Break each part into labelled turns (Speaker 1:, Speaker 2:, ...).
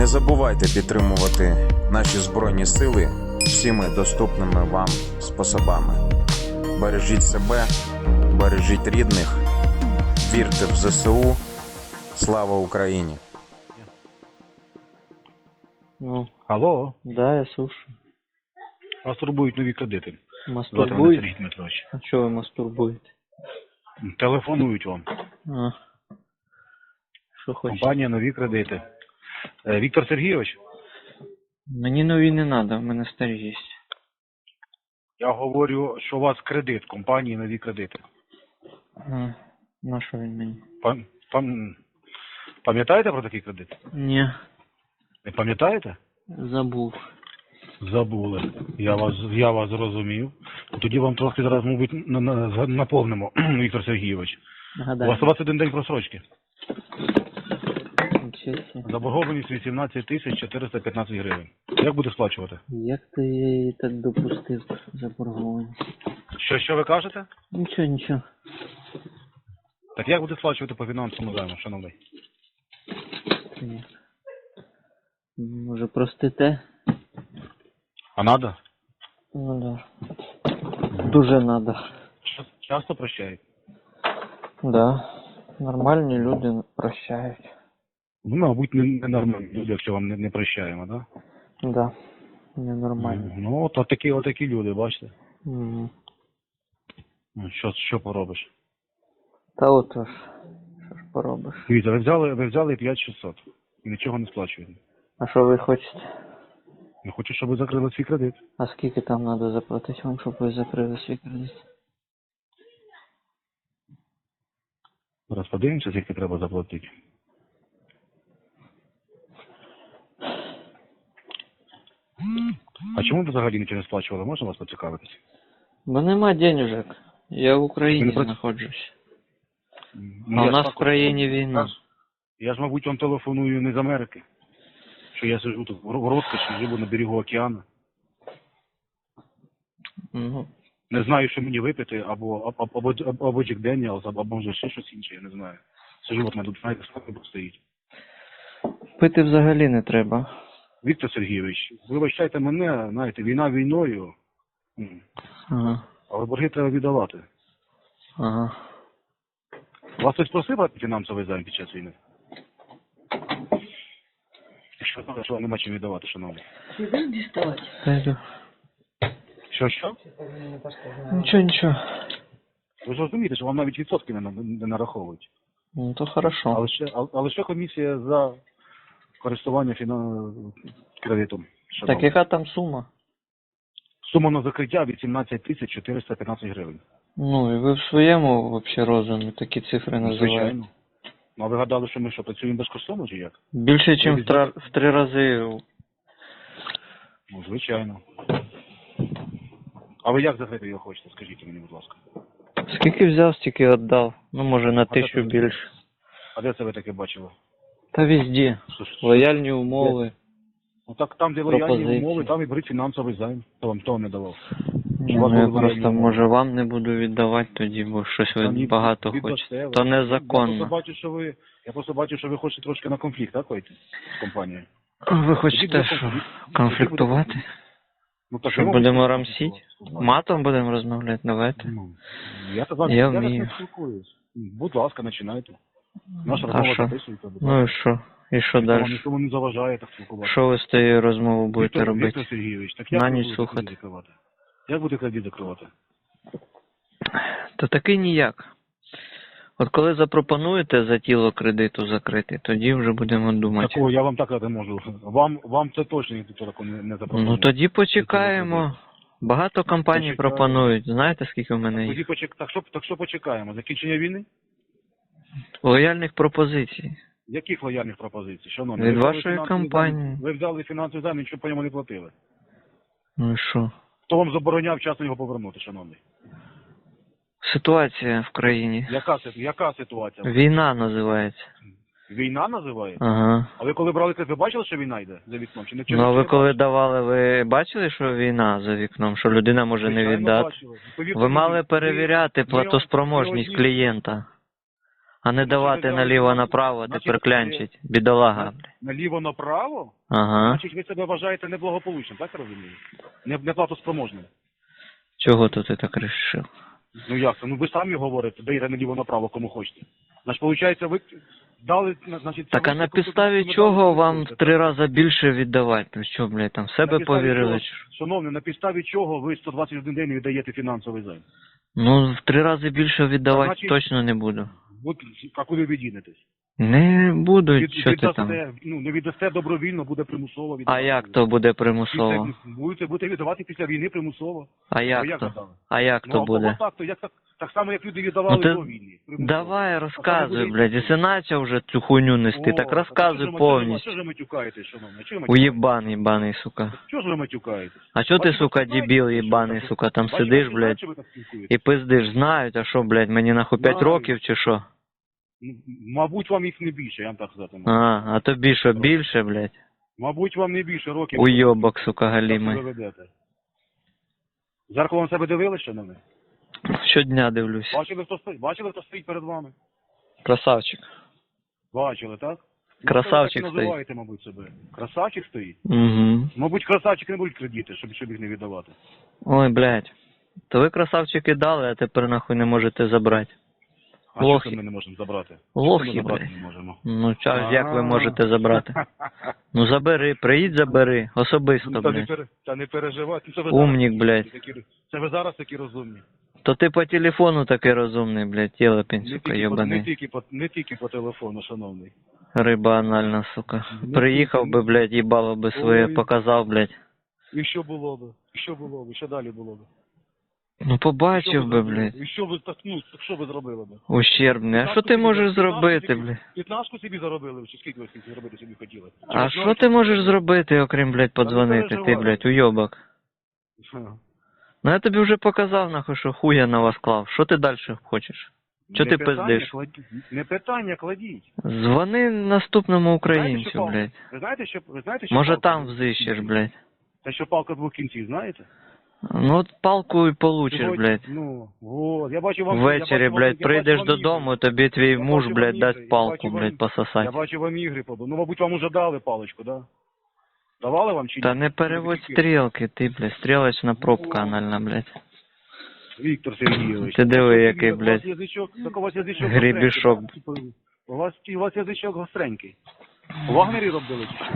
Speaker 1: Не забувайте підтримувати наші Збройні Сили всіми доступними вам способами. Бережіть себе, бережіть рідних, вірте в ЗСУ. Слава Україні!
Speaker 2: Ну,
Speaker 3: Алло,
Speaker 2: да, я слушаю.
Speaker 3: вас турбують нові кредити.
Speaker 2: Мастурбуєте?
Speaker 3: Сергій Дмитрович.
Speaker 2: А чого ви мастурбуєте?
Speaker 3: Телефонують вам.
Speaker 2: А. Що хочете?
Speaker 3: Компанія нові кредити. Е, Віктор Сергійович,
Speaker 2: Мені нові не треба, в мене старі є.
Speaker 3: я говорю, що у вас кредит, компанії нові кредити.
Speaker 2: А, на що він мені?
Speaker 3: Пам- пам- Пам'ятаєте про такий кредит?
Speaker 2: Ні,
Speaker 3: Не пам'ятаєте?
Speaker 2: забув.
Speaker 3: Забули. Я вас, я вас зрозумів. Тоді вам трохи зараз, мабуть, на- на- наповнимо, Віктор Сергійович. У
Speaker 2: Нагадай.
Speaker 3: вас 21 день просрочки.
Speaker 2: Нічого.
Speaker 3: Заборгованість 18 тисяч 415 гривень. Як буде сплачувати?
Speaker 2: Як ти її так допустив заборгованість?
Speaker 3: Що, що ви кажете?
Speaker 2: Нічого, нічого.
Speaker 3: Так як буде сплачувати по фінансовому займу, шановний?
Speaker 2: Ні. Може простите?
Speaker 3: А надо?
Speaker 2: Ну да. Дуже надо.
Speaker 3: Щас- Часто прощають?
Speaker 2: Да. Нормальні люди прощають.
Speaker 3: Ну, мабуть, не, не нормальні люди, якщо вам не, не прощаємо, да?
Speaker 2: Да. Ненормально.
Speaker 3: Ну, от такі, отакі люди, бачите.
Speaker 2: Мгм.
Speaker 3: Ну, Що, що поробиш?
Speaker 2: Та отож. Що ж поробиш?
Speaker 3: Дивіться, ви взяли, ви взяли 5600 і нічого не сплачуєте.
Speaker 2: А що ви хочете?
Speaker 3: Я хочу, щоб ви закрили свій кредит.
Speaker 2: А скільки там треба заплатити вам, щоб ви закрили свій кредит?
Speaker 3: Зараз подивимося, скільки треба заплатити. А чому ви взагалі нічого не сплачували? Можна вас поцікавитись?
Speaker 2: Бо нема денежок. Я в Україні
Speaker 3: Ви не
Speaker 2: знаходжусь.
Speaker 3: Ну,
Speaker 2: А
Speaker 3: я
Speaker 2: у нас в країні війна.
Speaker 3: Я ж, мабуть, вам телефоную не з Америки. Що я сижу тут в розкоші, живу на берегу океану.
Speaker 2: Ну,
Speaker 3: Не знаю, що мені випити, або або, або, або, або Джек Деніелс, або може ще щось інше, я не знаю. Сижу, от мене тут, знаєте, сколько стоїть.
Speaker 2: пити взагалі не треба.
Speaker 3: Віктор Сергійович, вибачайте мене, знаєте, війна війною,
Speaker 2: Ага.
Speaker 3: але борги треба віддавати.
Speaker 2: Ага.
Speaker 3: Вас хтось просив про фінансовий займ під час війни? Якщо так, що нема чим віддавати, шановні.
Speaker 2: Та йду.
Speaker 3: Що, що?
Speaker 2: Нічого, нічого.
Speaker 3: Ви ж розумієте, що вам навіть відсотки не, на- не нараховують.
Speaker 2: Ну то хорошо.
Speaker 3: Але ще, а- але ще комісія за користування фіна... кредитом.
Speaker 2: Так яка там сума?
Speaker 3: Сума на закриття 18 тисяч 415 гривень.
Speaker 2: Ну і ви в своєму вообще розумі такі цифри
Speaker 3: Ну,
Speaker 2: називаєте.
Speaker 3: Звичайно. Ну, а ви гадали, що ми що, працюємо безкоштовно чи як?
Speaker 2: Більше, ніж в, тра- в три рази.
Speaker 3: Ну, звичайно. А ви як закрити його хочете, скажіть мені, будь ласка.
Speaker 2: Скільки взяв, стільки віддав. Ну, може, на
Speaker 3: А
Speaker 2: тисячу більше.
Speaker 3: А де це ви таке бачили?
Speaker 2: Та везде. Лояльні умови.
Speaker 3: Ну так там, де лояльні
Speaker 2: Пропозиції.
Speaker 3: умови, там і беріть фінансовий займ. Хто вам вам не давав?
Speaker 2: Ну, я просто,
Speaker 3: умови.
Speaker 2: може, вам не буду віддавати тоді, бо щось ви
Speaker 3: ні,
Speaker 2: багато
Speaker 3: віддасте
Speaker 2: хочете.
Speaker 3: ви.
Speaker 2: То
Speaker 3: Я просто
Speaker 2: незаконно.
Speaker 3: бачу, що ви, я просто бачу, що ви хочете трошки на конфлікт, так, вийти з компанією?
Speaker 2: Ви хочете що? Конфліктувати?
Speaker 3: Ну, так
Speaker 2: Що будемо рамсіть? Матом будемо розмовляти, давайте.
Speaker 3: Ну, Я то
Speaker 2: Я
Speaker 3: я
Speaker 2: вмію.
Speaker 3: не спілкуюсь. Будь ласка, починайте. Наша
Speaker 2: А
Speaker 3: розмова
Speaker 2: що?
Speaker 3: записується. будь
Speaker 2: Ну і що? І що
Speaker 3: Ніхто
Speaker 2: далі?
Speaker 3: нікому не заважає так спілкуватися.
Speaker 2: Що ви з тією розмовою будете
Speaker 3: Віктор,
Speaker 2: робити?
Speaker 3: Віктор Сергійович, так як
Speaker 2: На
Speaker 3: ви
Speaker 2: ніч
Speaker 3: будете
Speaker 2: слухати.
Speaker 3: кредит закривати? Як буде кредит закривати?
Speaker 2: То таки ніяк. От коли запропонуєте за тіло кредиту закрити, тоді вже будемо думати.
Speaker 3: Такого я вам так не можу. Вам, вам це точно ніхто такого не, не запропонує.
Speaker 2: Ну тоді почекаємо. Багато компаній
Speaker 3: Почекаємо.
Speaker 2: пропонують. Знаєте, скільки в мене
Speaker 3: Тоді почек... так, що, так що почекаємо? Закінчення війни?
Speaker 2: Лояльних пропозицій.
Speaker 3: Яких лояльних пропозицій? Шановні,
Speaker 2: Від
Speaker 3: ви взяли
Speaker 2: вашої компанії.
Speaker 3: займ- Ви взяли фінансовий займ, нічого по ньому не платили.
Speaker 2: Ну і що?
Speaker 3: Хто вам забороняв вчасно його повернути, шановний?
Speaker 2: Ситуація в країні.
Speaker 3: Яка, си- яка ситуація?
Speaker 2: Війна називається.
Speaker 3: Війна називається?
Speaker 2: Ага.
Speaker 3: А ви коли брали кредит, ви бачили, що війна йде за вікном? Чи не чи
Speaker 2: Ну а ви коли давали, ви бачили, що війна за вікном, що людина може не
Speaker 3: Звичайно,
Speaker 2: віддати?
Speaker 3: бачили. Повірте
Speaker 2: Ви
Speaker 3: мені,
Speaker 2: мали перевіряти
Speaker 3: ви-
Speaker 2: платоспроможність
Speaker 3: ви-
Speaker 2: клієнта. А не давати наліво направо, тепер клянчить. Бідолага.
Speaker 3: Наліво направо?
Speaker 2: Ага.
Speaker 3: Значить, ви себе вважаєте неблагополучним, так я розумію? Не, неплатоспроможним.
Speaker 2: Чого тут ти так рішив?
Speaker 3: Ну як це? Ну ви самі говорите, даєте наліво направо, кому хочете. Значить, виходить, ви дали, значить...
Speaker 2: Так а на підставі чого вам в три рази більше віддавати? Ну що, блядь, там в себе повірили? чи?
Speaker 3: Шановний, на підставі чого ви 121 день віддаєте фінансовий займ?
Speaker 2: Ну, в три рази більше віддавати
Speaker 3: значить-
Speaker 2: точно не буду.
Speaker 3: От, как вы дінетесь?
Speaker 2: Не буду,
Speaker 3: Від-
Speaker 2: що ти там.
Speaker 3: віддасте, ну, не віддасте добровільно, буде примусово
Speaker 2: А як то буде
Speaker 3: Після-
Speaker 2: примусово?
Speaker 3: Будете, будете віддавати після війни примусово.
Speaker 2: А
Speaker 3: А
Speaker 2: як
Speaker 3: як
Speaker 2: то? А як
Speaker 3: Ну,
Speaker 2: то
Speaker 3: а
Speaker 2: буде?
Speaker 3: так, то як так, так само, як люди віддавали
Speaker 2: Ну, ти-
Speaker 3: до війни. примусово.
Speaker 2: Давай розказуй,
Speaker 3: буде-
Speaker 2: блядь, якщо начав вже цю хуйню нести,
Speaker 3: О,
Speaker 2: так розказуй
Speaker 3: ви-
Speaker 2: повністю.
Speaker 3: Що ж ви матюкаєтесь? Чого матюкаєтесь?
Speaker 2: Уєбан єбаний, сука.
Speaker 3: Чого ж ви матюкаєтесь?
Speaker 2: А чо ти, сука, дебіл єбаний, сука, там сидиш, блядь,
Speaker 3: що
Speaker 2: і пиздиш, знають, а що, блядь, мені нахуй 5 років чи що?
Speaker 3: Мабуть, вам їх не більше, я вам так сказати. можу.
Speaker 2: А, а тобі що, більше, блядь?
Speaker 3: Мабуть, вам не більше років.
Speaker 2: Уйобок, сука, галімий.
Speaker 3: ведете. На себе дивилися, шановний?
Speaker 2: Щодня дивлюсь.
Speaker 3: Бачили, хто стоїть? Бачили, хто стоїть перед вами?
Speaker 2: Красавчик.
Speaker 3: Бачили, так? Ну,
Speaker 2: Красавчик
Speaker 3: ви так і
Speaker 2: стоїть.
Speaker 3: називаєте, мабуть, себе. Красавчик стоїть?
Speaker 2: Угу.
Speaker 3: Мабуть, красавчики не будуть кредити, щоб, щоб їх не віддавати.
Speaker 2: Ой, блядь. То ви красавчики дали, а тепер нахуй не можете забрати.
Speaker 3: А
Speaker 2: Лохи.
Speaker 3: що це ми не можемо забрати?
Speaker 2: Лохи,
Speaker 3: Що ми забрати
Speaker 2: блядь.
Speaker 3: не можемо?
Speaker 2: Ну, час, як ви
Speaker 3: А.
Speaker 2: можете забрати? Ну забери, приїдь забери, особисто,
Speaker 3: Ну, Та не,
Speaker 2: блядь.
Speaker 3: пере- та не переживайте. Це ви
Speaker 2: Умнік,
Speaker 3: зараз
Speaker 2: блядь.
Speaker 3: такі- Це ви зараз такі розумні.
Speaker 2: То ти по телефону такий розумний, блядь, тілепень,
Speaker 3: Не
Speaker 2: сука,
Speaker 3: тільки, по, не,
Speaker 2: йобаний.
Speaker 3: тільки по, не тільки по телефону, шановний.
Speaker 2: Риба анальна, сука.
Speaker 3: Ну,
Speaker 2: Приїхав би, блядь, їбало би своє,
Speaker 3: Ой.
Speaker 2: показав, блядь.
Speaker 3: І що було би? І що було би? Що далі було би?
Speaker 2: Ну побачив би, блядь.
Speaker 3: І що ви так, ну, що ви зробили би?
Speaker 2: Ущербний. А що ти можеш зробити, блядь?
Speaker 3: П'ятнашку собі заробили, чи скільки ви скільки зробити собі хотіли?
Speaker 2: А що ти можеш зробити, окрім, блядь, подзвонити, ти, блядь, уйобок? Ну я тобі вже показав, нахуй, що хуя на вас клав. Що ти далі хочеш? Чо ти пиздиш?
Speaker 3: Не питання кладіть.
Speaker 2: Дзвони наступному українцю, блядь.
Speaker 3: Ви знаєте, що ви знаєте, що
Speaker 2: Може там взищеш, блядь.
Speaker 3: Те, що палка двох кінців, знаєте?
Speaker 2: Ну от палку і получиш, блядь.
Speaker 3: Ну, от, я бачу вам... я
Speaker 2: Ввечері,
Speaker 3: бачу
Speaker 2: блядь,
Speaker 3: я
Speaker 2: прийдеш додому, тобі твій
Speaker 3: Я
Speaker 2: муж,
Speaker 3: бачу
Speaker 2: блядь,
Speaker 3: вам
Speaker 2: дасть
Speaker 3: я
Speaker 2: палку,
Speaker 3: бачу
Speaker 2: блядь,
Speaker 3: вам-
Speaker 2: пососать.
Speaker 3: Я бачу вам ігри побу. Ну, мабуть, вам уже дали паличку, да? Давали вам чи ні?
Speaker 2: Та не переводь стрілки, ти, блядь, стрілочна пробка анальна, блядь.
Speaker 3: Віктор Сергійович.
Speaker 2: Ти диви, який,
Speaker 3: у вас
Speaker 2: блядь,
Speaker 3: язичок, так у вас язичок
Speaker 2: гребішок.
Speaker 3: гостренький. У вас, у вас язичок гостренький. У Вагнері робили чи що?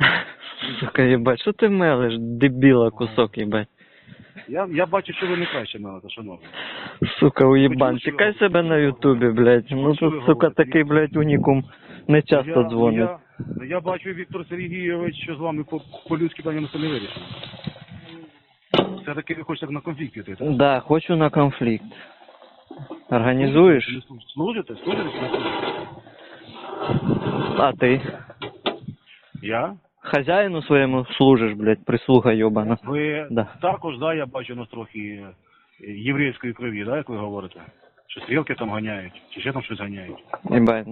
Speaker 2: Сука, їбать, що ти мелиш, дебіла кусок, їбать.
Speaker 3: Я, я бачу, що ви не краще мелите, шановні.
Speaker 2: Сука,
Speaker 3: Почув,
Speaker 2: чекай себе на ютубі, блядь. Ну
Speaker 3: ви
Speaker 2: тут, сука,
Speaker 3: говорите?
Speaker 2: такий, блядь, унікум не часто дзвонить.
Speaker 3: Я, я бачу, Віктор Сергійович, що з вами по, по-людськи питання не вирішив. Все-таки ви хочете на конфлікт піти, так?
Speaker 2: Да, хочу на конфлікт. Організуєш?
Speaker 3: Служите? Служите?
Speaker 2: А ти?
Speaker 3: Я?
Speaker 2: Хазяїну своєму служиш, блядь, прислуга йобана.
Speaker 3: Ви
Speaker 2: Да.
Speaker 3: також, да, я бачу у нас трохи єврейської крові, да, як ви говорите? Що стрілки там ганяють, чи ще там щось ганяють.
Speaker 2: Їбать.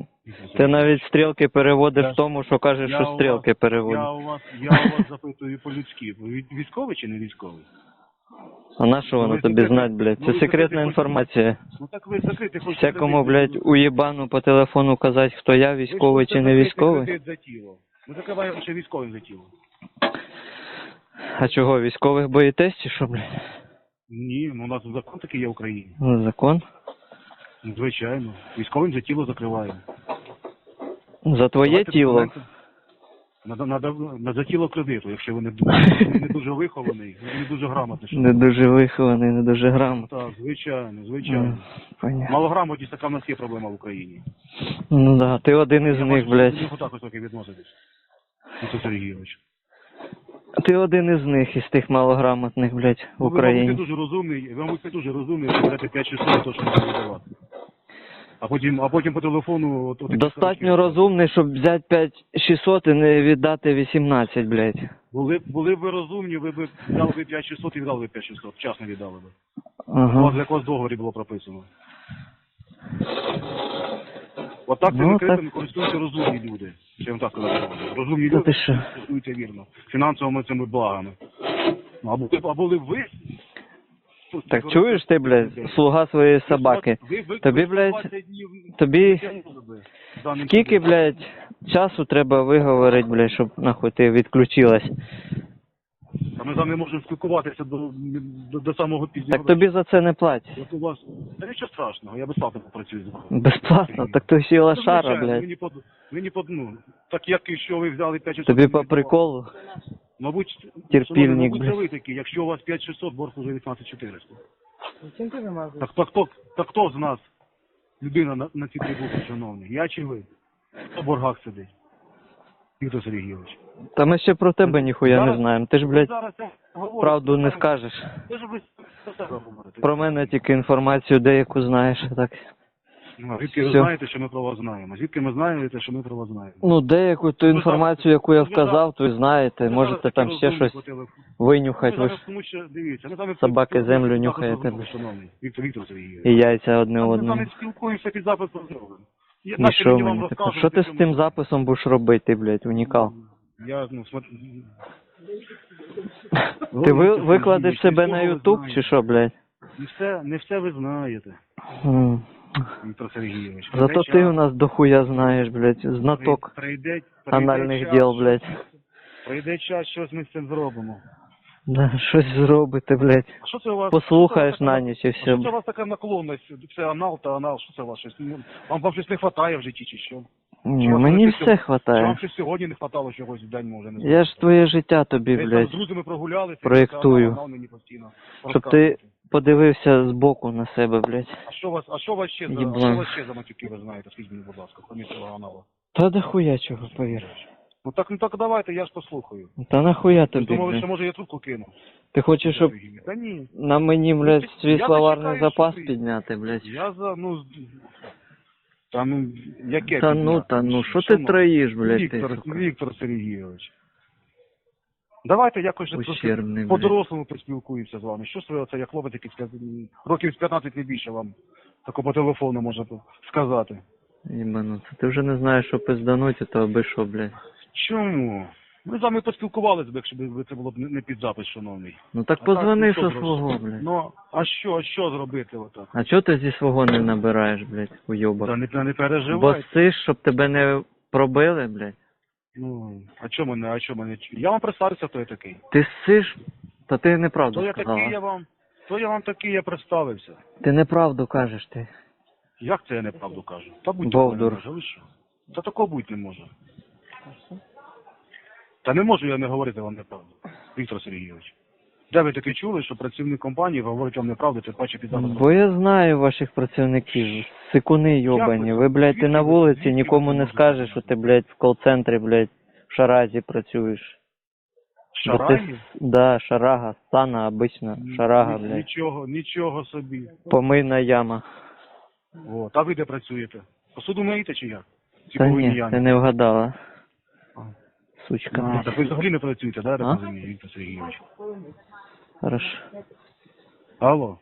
Speaker 2: Ти навіть стрілки переводиш
Speaker 3: Я-
Speaker 2: в тому, що кажеш,
Speaker 3: я
Speaker 2: що
Speaker 3: у
Speaker 2: стрілки
Speaker 3: Я
Speaker 2: переводиш.
Speaker 3: у вас, я у вас запитую по-людськи. Ви від- військовий чи не військовий?
Speaker 2: А на що
Speaker 3: Ну,
Speaker 2: воно
Speaker 3: ви
Speaker 2: тобі
Speaker 3: закрити-
Speaker 2: знать, блядь?
Speaker 3: ну,
Speaker 2: Це
Speaker 3: ви
Speaker 2: секретна
Speaker 3: закрити
Speaker 2: інформація.
Speaker 3: Ну так ви закрити хочете.
Speaker 2: Всякому,
Speaker 3: кредит.
Speaker 2: блядь, уєбану по телефону казати, хто я, військовий
Speaker 3: хочете
Speaker 2: чи не
Speaker 3: закрити
Speaker 2: військовий.
Speaker 3: кредит за тіло. Ми закриваємо ще військовим за тіло.
Speaker 2: А чого, військових боїтесь чи що, блядь?
Speaker 3: Ні, ну у нас закон такий є в Україні.
Speaker 2: Ну, Закон?
Speaker 3: Ну, Звичайно. Військовим за тіло закриваємо.
Speaker 2: За твоє
Speaker 3: Давайте
Speaker 2: тіло.
Speaker 3: документи. Надо, надо, на за тіло кредиту, якщо ви не, ви не дуже вихований, ви не дуже грамотний. що-
Speaker 2: Не дуже вихований, не дуже грамотний.
Speaker 3: Так, звичайно, звичайно.
Speaker 2: Понятно.
Speaker 3: Малограмотність така в нас є проблема в Україні.
Speaker 2: Ну да, ти один із
Speaker 3: Я
Speaker 2: них,
Speaker 3: бачу, що
Speaker 2: блядь.
Speaker 3: до нього також трохи відноситесь. Віктор Сергійович.
Speaker 2: Ти один із них, із тих малограмотних, блядь, в
Speaker 3: Ну, Ви, мабуть,
Speaker 2: Україні.
Speaker 3: дуже розумний, ви, мабуть, дуже розумний, що берете 5 600 то, що не. А потім, а потім по телефону... От, от,
Speaker 2: Достатньо розумний, щоб взяти 5600 і не віддати 18, блядь.
Speaker 3: Були, б- були б ви розумні, ви б взяли б 5 600 і віддали б 5 600, вчасно віддали б. У вас
Speaker 2: Ага.
Speaker 3: для якогось договорі було прописано. Отак
Speaker 2: Ну,
Speaker 3: цими кредитами користуються розумні люди. Я вам так кажу. Розумні люди стосуються вірно. Фінансовими цими благами. Ну, А були, б- а були б ви,
Speaker 2: Так чуєш ти, блядь, слуга своєї собаки? Тобі, блядь, Тобі скільки, блядь, часу треба виговорити, блядь, щоб нахуй ти відключилась?
Speaker 3: А ми з вами можемо спілкуватися до, до, до самого пізнього.
Speaker 2: Так тобі за це не платять.
Speaker 3: От у вас... Та нічого страшного, я безплатно попрацюю з вами.
Speaker 2: Безплатно, так то всі
Speaker 3: Ну,
Speaker 2: лошара,
Speaker 3: звичайно,
Speaker 2: блядь.
Speaker 3: Мені по, мені по, ну, так як і що ви взяли 5600...
Speaker 2: Тобі по приколу.
Speaker 3: Мабуть,
Speaker 2: Терпільник,
Speaker 3: шановні, мабуть, це ви такі. Якщо у вас 5600, борг уже 18400. Так, так, хто, так хто з нас людина на, на цій трибуні, шановний? Я чи ви? Хто в боргах сидить? Віктор Сергійович.
Speaker 2: Та ми ще про тебе ніхуя не
Speaker 3: Зараз-
Speaker 2: знаємо. Ти ж, блядь,
Speaker 3: Зараз
Speaker 2: правду не скажеш.
Speaker 3: Ви ж ви про себе говорите.
Speaker 2: Про мене тільки інформацію деяку знаєш, так.
Speaker 3: Ну, звідки ви
Speaker 2: Всьо.
Speaker 3: знаєте, що ми про вас знаємо? Звідки ми знаєте, що ми про вас знаємо?
Speaker 2: Ну, деяку ту інформацію, яку я вказав, то і знаєте.
Speaker 3: Ви
Speaker 2: Можете там ще щось винюхати. Ви ж
Speaker 3: тому що, дивіться, ми з
Speaker 2: Собаки землю нюхаєте, блядь.
Speaker 3: Шановний Віктор Віктор Сергійович.
Speaker 2: і яйця одне
Speaker 3: Ми з
Speaker 2: одному.
Speaker 3: спілкуємося під запис розмови. Я-
Speaker 2: І
Speaker 3: наче
Speaker 2: що
Speaker 3: мені вам
Speaker 2: тепер? Що ти з тим записом будеш робити, блядь, унікал?
Speaker 3: Я, ну, смотри...
Speaker 2: Ти ви, викладеш себе на Ютуб чи що, блядь?
Speaker 3: Не все, не все ви знаєте,
Speaker 2: М.
Speaker 3: Віктор Сергійович.
Speaker 2: Зато ти у нас дохуя знаєш, блядь, знаток
Speaker 3: прийде, прийде
Speaker 2: анальних
Speaker 3: час,
Speaker 2: діл, блядь.
Speaker 3: Прийде час, щось ми з цим зробимо.
Speaker 2: Да, щось зробити, блядь.
Speaker 3: А що це у вас?
Speaker 2: Послухаєш
Speaker 3: що це у вас
Speaker 2: на ніч і все.
Speaker 3: Що це у вас така наклонність? Це анал та анал, що це щось? Ну, Вам, вам щось не вистачає в житті чи що?
Speaker 2: Ні, мені
Speaker 3: щось
Speaker 2: все
Speaker 3: сьогодні- Чи
Speaker 2: хватає.
Speaker 3: вам щось сьогодні не хватало чогось в день, може, не
Speaker 2: Я ж твоє життя тобі,
Speaker 3: Десь там
Speaker 2: блядь,
Speaker 3: з друзями прогулялися,
Speaker 2: проєктую.
Speaker 3: і це анал, анал мені постійно
Speaker 2: щоб
Speaker 3: розказуєте.
Speaker 2: ти подивився збоку на себе, блядь.
Speaker 3: А що у вас, а що вас ще за, а
Speaker 2: Єблан.
Speaker 3: що вас ще за матюки ви знаєте? Скажіть мені, будь ласка, поміж цього аналу.
Speaker 2: Та дохуя чого, повір.
Speaker 3: Ну так, ну так давайте, я ж послухаю.
Speaker 2: Та нахуя
Speaker 3: Ви
Speaker 2: тобі,
Speaker 3: думали, що може я трубку кину?
Speaker 2: Ти хочеш, щоб
Speaker 3: Та ні.
Speaker 2: на мені, блядь,
Speaker 3: Я
Speaker 2: свій
Speaker 3: зачекаю,
Speaker 2: словарний
Speaker 3: що
Speaker 2: запас
Speaker 3: ти-
Speaker 2: підняти, блядь?
Speaker 3: Я за, ну, з- та ну, яке
Speaker 2: Та ну,
Speaker 3: підняти?
Speaker 2: та ну, що ти
Speaker 3: Шановний?
Speaker 2: троїш, блядь, ти,
Speaker 3: Віктор,
Speaker 2: сука?
Speaker 3: Віктор Сергійович. Давайте якось же
Speaker 2: Ущербний, блядь.
Speaker 3: по-дорослому поспілкуємося з вами. Що ж ви оце, як хлопець, який сказ- років з 15 не більше вам тако по телефону може сказати.
Speaker 2: Єбануться. Ти вже не знаєш, що пиздануть, а то аби що, блядь.
Speaker 3: Чому? Ми з вами поспілкувалися б, якщо б це було б не не під запис, шановний.
Speaker 2: Ну так позвони
Speaker 3: ну,
Speaker 2: що
Speaker 3: що
Speaker 2: свого, блядь.
Speaker 3: Ну, а що, а що зробити отак?
Speaker 2: А чого ти зі свого не набираєш, блядь,
Speaker 3: Та
Speaker 2: уйобок?
Speaker 3: не, не
Speaker 2: Бо
Speaker 3: переживай.
Speaker 2: сиш, щоб тебе не пробили, блядь.
Speaker 3: Ну, а чому не, а чому не? Я вам представився, хто я такий.
Speaker 2: Ти сиш, та ти
Speaker 3: То
Speaker 2: неправду
Speaker 3: я такий, я вам, то я вам такий, я представився.
Speaker 2: Ти неправду кажеш ти.
Speaker 3: Як це я неправду кажу? Та будь
Speaker 2: Бовдур.
Speaker 3: не може, ви що? Та такого бути не може. Та не можу я не говорити вам неправду, Віктор Сергійович. Де ви таке чули, що працівник компанії говорить вам неправду, це паче під запис?
Speaker 2: Бо я знаю ваших працівників. Сикуни йобані. Ви, блядь, ти на вулиці нікому не скажеш, що ти, блядь, в кол-центрі, блядь, в шаразі працюєш. Бо ти,
Speaker 3: Шараї?
Speaker 2: с- да, шарага, стана обична, шарага,
Speaker 3: Ні-
Speaker 2: блядь.
Speaker 3: Нічого, нічого собі.
Speaker 2: Помийна яма.
Speaker 3: О, та ви де працюєте? Посуду миєте чи як? Ці
Speaker 2: Та
Speaker 3: повинні
Speaker 2: ні,
Speaker 3: ями.
Speaker 2: ти не вгадала. Сучка,
Speaker 3: А, так ви взагалі не працюєте, да, я так розумію, Віктор Сергійович?
Speaker 2: Хорошо.
Speaker 3: Алло.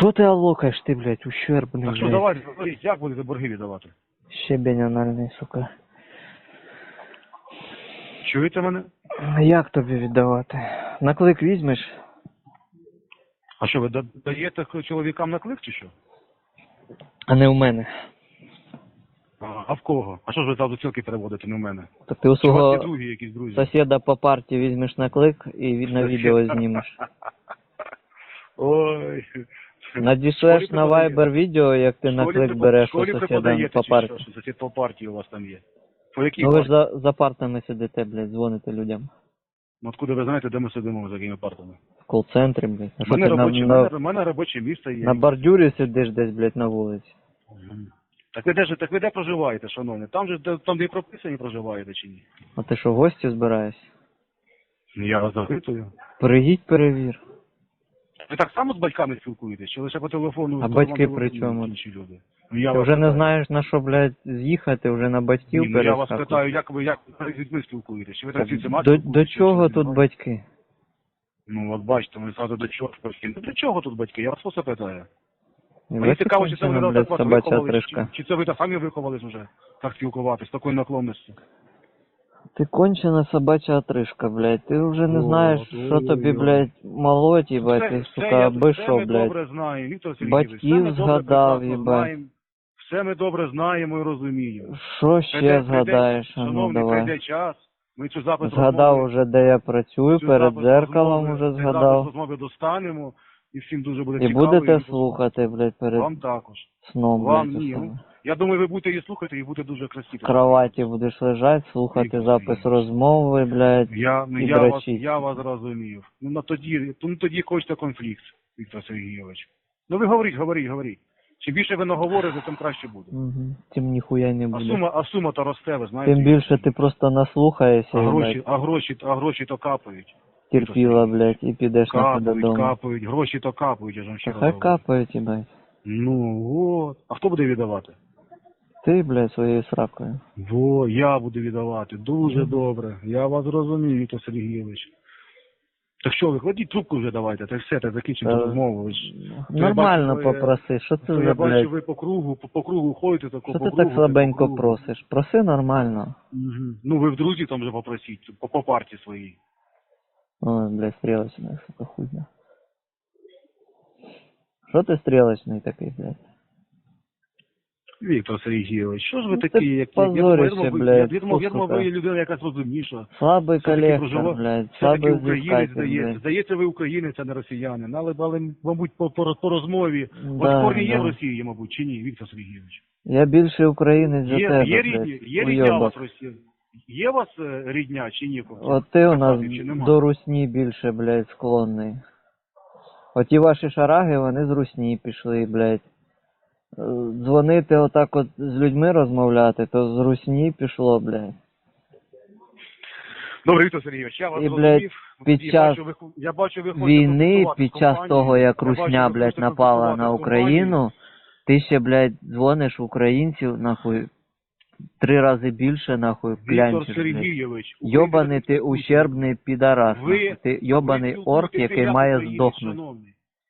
Speaker 2: Що ти алокаєш ти, блядь, ущербний,
Speaker 3: Так що
Speaker 2: блядь.
Speaker 3: давайте, говоріть, як будете борги віддавати?
Speaker 2: Щебень анальний, сука.
Speaker 3: Чуєте мене?
Speaker 2: Як тобі віддавати? На клик візьмеш?
Speaker 3: А що, ви да- даєте чоловікам на клик чи що?
Speaker 2: А не у мене.
Speaker 3: А, в кого? А що ж ви зразу цілки переводите, не в мене?
Speaker 2: Так ти у
Speaker 3: Чи у вас є
Speaker 2: свого
Speaker 3: другі якісь друзі?
Speaker 2: сусіда по парті візьмеш на клик і від- на відео знімеш.
Speaker 3: Ой.
Speaker 2: Надішлеш
Speaker 3: Школі
Speaker 2: на
Speaker 3: преподає.
Speaker 2: Viber відео, як ти на
Speaker 3: Школі
Speaker 2: клик
Speaker 3: препод-
Speaker 2: береш у
Speaker 3: школі
Speaker 2: сусіда
Speaker 3: преподаєте
Speaker 2: по
Speaker 3: чи
Speaker 2: парті.
Speaker 3: що? Що Сусід по партії у вас там є. По якій
Speaker 2: Ну ви ж
Speaker 3: партії?
Speaker 2: за, за партами сидите, блядь, дзвоните людям.
Speaker 3: Ну, откуда ви знаєте, де ми сидимо за якими партами?
Speaker 2: В кол-центрі, блядь. А
Speaker 3: У
Speaker 2: що
Speaker 3: мене
Speaker 2: на,
Speaker 3: робоче,
Speaker 2: на,
Speaker 3: мене, в мене робоче місце є.
Speaker 2: на бордюрі сидиш десь, блядь, на вулиці?
Speaker 3: Мгм. Так ви де ж так ви де проживаєте, шановні? Там же де- там, де і прописані проживаєте чи ні?
Speaker 2: А ти що, в гості збираєшся?
Speaker 3: Ну, Я вас запитую.
Speaker 2: Приїдь, перевір.
Speaker 3: Ви так само з батьками спілкуєтесь, чи лише по телефону?
Speaker 2: А батьки при чому?
Speaker 3: інші люди? Ну, я
Speaker 2: Ти
Speaker 3: вас
Speaker 2: вже не
Speaker 3: питаю.
Speaker 2: знаєш на що, блядь, з'їхати, вже на батьків
Speaker 3: Ні, ну, я вас
Speaker 2: перескакуєш.
Speaker 3: питаю, як ви як ви з людьми спілкуєтесь? Чи ви так всі
Speaker 2: До, до чого тут батьки?
Speaker 3: Ну, от бачите, ми зразу до чого ж батьки. Ну, до чого тут батьки? Я вас просто питаю. Мені цікаво, чи це ви так вас виховали, чи, чи це ви так самі виховались вже, так спілкуватись, з такою наклонністю.
Speaker 2: Ти кончена собача отрижка, блядь. Ти вже не знаєш, що тобі, блядь, молоть, їбать, ти, сука, аби що, блядь. Батьків
Speaker 3: все
Speaker 2: згадав, їбать.
Speaker 3: Все ми добре знаємо і розуміємо.
Speaker 2: Що ще згадаєш? Ну давай.
Speaker 3: час. Ми цю запис
Speaker 2: Згадав уже, де я працюю,
Speaker 3: цю
Speaker 2: перед дзеркалом уже згадав.
Speaker 3: розмови достанемо, і всім дуже буде
Speaker 2: І
Speaker 3: цікаво.
Speaker 2: будете
Speaker 3: її
Speaker 2: слухати, блядь, перед
Speaker 3: Вам також.
Speaker 2: сном,
Speaker 3: Вам
Speaker 2: блядь,
Speaker 3: ні. Я думаю, ви будете її слухати і буде дуже красиво.
Speaker 2: В кроваті будеш лежати, слухати
Speaker 3: Віктор
Speaker 2: запис
Speaker 3: Сергійович.
Speaker 2: розмови, блядь.
Speaker 3: Я, ну,
Speaker 2: і
Speaker 3: я, вас,
Speaker 2: дрочіть.
Speaker 3: я вас розумів. Ну, на тоді, ну, тоді хочете конфлікт, Віктор Сергійович. Ну ви говоріть, говоріть, говоріть. Чим більше ви наговорите, тим краще буде.
Speaker 2: Угу. Тим ніхуя не
Speaker 3: А
Speaker 2: буде.
Speaker 3: сума, а сума то росте, ви знаєте.
Speaker 2: Тим більше ти просто наслухаєшся,
Speaker 3: а
Speaker 2: і,
Speaker 3: гроші, а гроші, а гроші то капають.
Speaker 2: Терпіла, блядь, і підеш нахуй
Speaker 3: Капають,
Speaker 2: додому.
Speaker 3: капають, гроші то капають, я ж вам ще раз
Speaker 2: хай
Speaker 3: говорю.
Speaker 2: капають, їбать.
Speaker 3: Ну от. А хто буде віддавати?
Speaker 2: Ти, блядь, своєю сракою.
Speaker 3: Во, я буду віддавати. Дуже добре. Я вас розумію, Віктор Сергійович. Так що, ви кладіть трубку вже давайте, та все, та закінчимо
Speaker 2: Та-
Speaker 3: розмову. Ви ж-
Speaker 2: Нормально
Speaker 3: бачу, ви-
Speaker 2: попроси, що це
Speaker 3: То
Speaker 2: за,
Speaker 3: я бачу,
Speaker 2: блядь?
Speaker 3: ви по кругу, по, по кругу ходите, тако,
Speaker 2: Що
Speaker 3: по
Speaker 2: ти
Speaker 3: кругу,
Speaker 2: так слабенько просиш? Проси нормально.
Speaker 3: Мгм. Ну ви в друзі там вже попросіть, по, по парті своїй.
Speaker 2: Ой, блядь, стрілочний, сука, хуйня. Що ти стрілочний такий, блядь?
Speaker 3: Віктор Сергійович, що ж ви
Speaker 2: Ну,
Speaker 3: такі, як я,
Speaker 2: блядь,
Speaker 3: я, думав, ви людина якась розумніша.
Speaker 2: Слабий колектор, блядь, слабий
Speaker 3: українець здається. Здається, ви українець, а не росіянин. Але, але мабуть, по, по, по розмові.
Speaker 2: Да,
Speaker 3: корні є в Росії, мабуть, чи ні, Віктор Сергійович?
Speaker 2: Я більше українець за тебе,
Speaker 3: є рідні, є рідня у вас в Росії? Є у вас е, рідня чи ні?
Speaker 2: От ти у нас
Speaker 3: Кацапів чи нема?
Speaker 2: до русні більше, блядь, склонний. Оті ваші шараги, вони з русні пішли, блядь. Е, Дзвонити отак от з людьми розмовляти, то з русні пішло, блядь.
Speaker 3: Добре, Віктор Сергійович, я вас
Speaker 2: І,
Speaker 3: зрозумів.
Speaker 2: блядь, під
Speaker 3: я
Speaker 2: час
Speaker 3: бачу, ви, ху- я бачу, ви хочете
Speaker 2: Війни, під
Speaker 3: з
Speaker 2: час
Speaker 3: компанією.
Speaker 2: того, як
Speaker 3: Я бачу,
Speaker 2: русня,
Speaker 3: ви
Speaker 2: блядь, напала на
Speaker 3: з компанією.
Speaker 2: Україну, ти ще, блядь, дзвониш українців, нахуй, три рази більше, нахуй,
Speaker 3: Віктор
Speaker 2: клянчиш, блядь.
Speaker 3: Сергійович.
Speaker 2: Йобаний ти ущербний підарас,
Speaker 3: Ви-
Speaker 2: нахуй. Ти йобаний орк, який має здохнути.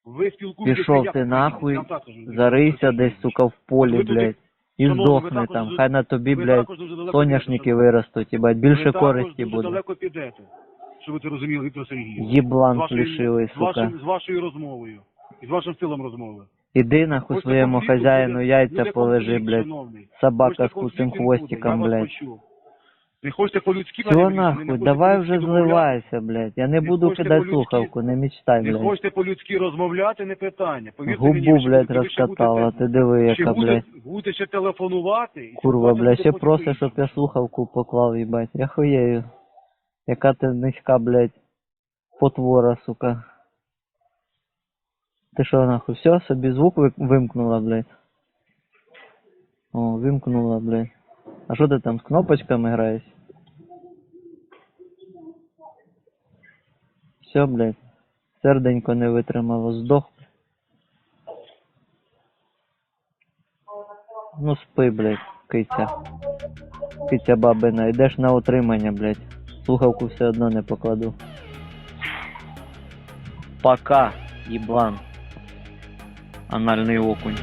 Speaker 3: Ви спілкуєтеся
Speaker 2: Пішов
Speaker 3: як
Speaker 2: ти
Speaker 3: українець,
Speaker 2: нахуй,
Speaker 3: я вам так кажу, Віктор
Speaker 2: зарийся
Speaker 3: Сергійович.
Speaker 2: десь, сука, в полі,
Speaker 3: Ви туди-
Speaker 2: блядь, і
Speaker 3: Шановний, ви
Speaker 2: здохни
Speaker 3: також
Speaker 2: там.
Speaker 3: дуже-
Speaker 2: Хай на тобі,
Speaker 3: ви
Speaker 2: блядь,
Speaker 3: також дуже далеко
Speaker 2: соняшники
Speaker 3: підете,
Speaker 2: виростуть, їбать,
Speaker 3: Ви
Speaker 2: більше
Speaker 3: також
Speaker 2: користі
Speaker 3: дуже
Speaker 2: буде.
Speaker 3: далеко підете, щоб ви це розуміли, Віктор Сергійович.
Speaker 2: Єблан
Speaker 3: З вашою-
Speaker 2: лишилий,
Speaker 3: з
Speaker 2: сука.
Speaker 3: З вашою розмовою. І з вашим стилем розмови.
Speaker 2: Іди нахуй
Speaker 3: Хочете
Speaker 2: своєму
Speaker 3: конфлікту,
Speaker 2: хазяїну
Speaker 3: буде-
Speaker 2: яйця
Speaker 3: буде
Speaker 2: положи,
Speaker 3: конфлікт,
Speaker 2: блядь.
Speaker 3: шановний.
Speaker 2: Собака
Speaker 3: Хочете
Speaker 2: з куцим
Speaker 3: конфлікту, не буде,
Speaker 2: хвостиком,
Speaker 3: я вас
Speaker 2: блядь.
Speaker 3: почув. Не хочете по-людськи
Speaker 2: Все
Speaker 3: не
Speaker 2: нахуй,
Speaker 3: хочете
Speaker 2: давай
Speaker 3: по-людськи
Speaker 2: вже зливайся, блядь. Я не
Speaker 3: Не
Speaker 2: буду
Speaker 3: хочете
Speaker 2: кидати
Speaker 3: по-людськи?
Speaker 2: слухавку, не мечтай,
Speaker 3: Не
Speaker 2: блядь.
Speaker 3: хочете по-людськи розмовляти, не питання. Повірте
Speaker 2: Губу,
Speaker 3: мені, ви ще
Speaker 2: блядь,
Speaker 3: будете- ви ще
Speaker 2: розкатала,
Speaker 3: будете-
Speaker 2: ти диви,
Speaker 3: ще
Speaker 2: яка,
Speaker 3: будете-
Speaker 2: блядь.
Speaker 3: Будете ще телефонувати. і
Speaker 2: Курва,
Speaker 3: ситуація
Speaker 2: блядь,
Speaker 3: буде
Speaker 2: ще просить, щоб
Speaker 3: по-іншому.
Speaker 2: я слухавку поклав, їбать. Я хуєю. Яка ти низька, блядь, потвора, сука. Ти що, нахуй, все, собі звук ви- вимкнула, блядь. О, вимкнула, блядь. А що ти там з кнопочками граєш? Все, блядь. Серденько не витримало, здох. Ну спи, блядь, киця. Киця бабина, йдеш на утримання, блядь. Слухавку все одно не покладу. Пока, їблан. Анальний окунь.